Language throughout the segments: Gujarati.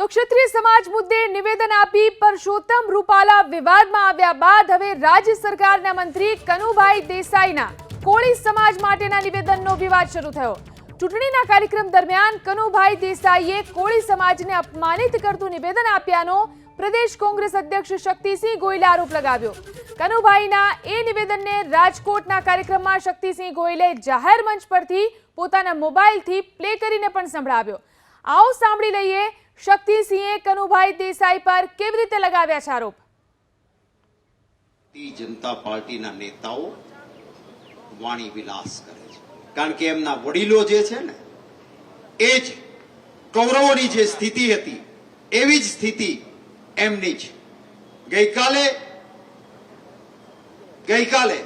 તો ક્ષત્રિય સમાજ મુદ્દે નિવેદન આપી પરસોત્તમ રૂપાલા વિવાદમાં આવ્યા બાદ હવે રાજ્ય સરકારના મંત્રી કનુભાઈ દેસાઈના કોળી સમાજ માટેના નિવેદનનો વિવાદ શરૂ થયો. ચૂંટણીના કાર્યક્રમ દરમિયાન કનુભાઈ દેસાઈએ કોળી સમાજને અપમાનિત કરતું નિવેદન આપ્યાનો પ્રદેશ કોંગ્રેસ અધ્યક્ષ શક્તિસિંહ ગોયલે આરોપ લગાવ્યો. કનુભાઈના એ નિવેદનને રાજકોટના કાર્યક્રમમાં શક્તિસિંહ ગોયલે જાહેર મંચ પરથી પોતાના મોબાઈલથી પ્લે કરીને પણ સંભળાવ્યો. આવો સાંભળી લઈએ શક્તિસિંહે કનુભાઈ દેસાઈ પર કેવી રીતે લગાવ્યા છે આરોપ? ભારતીય જનતા પાર્ટીના નેતાઓ વાણી વિલાસ કરે છે. કારણ કે એમના વડીલો જે છે ને, એ જ કૌરવોની જે સ્થિતિ હતી, એવી જ સ્થિતિ એમની જ ગઈકાલે ગઈકાલે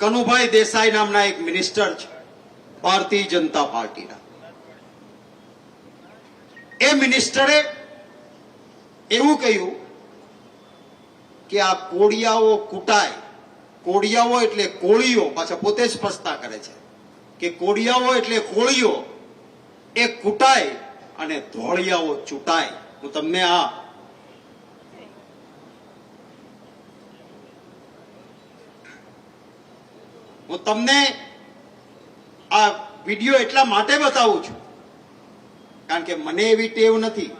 કનુભાઈ દેસાઈ નામના એક મિનિસ્ટર છે, ભારતીય જનતા પાર્ટીના. મિનિસ્ટરે એવું કહ્યું કે આ કોળિયાઓ કૂટાય. કોળિયાઓ એટલે કોળીઓ પાછા પોતે જ સ્પષ્ટતા કરે છે કે કોળિયાઓ એટલે કોળીઓ એ કૂટાય અને ધોળિયાઓ ચૂંટાય. હું તમને આ હું તમને આ વીડિયો એટલા માટે બતાવું છું કારણ કે મને એવી ટેવ નથી.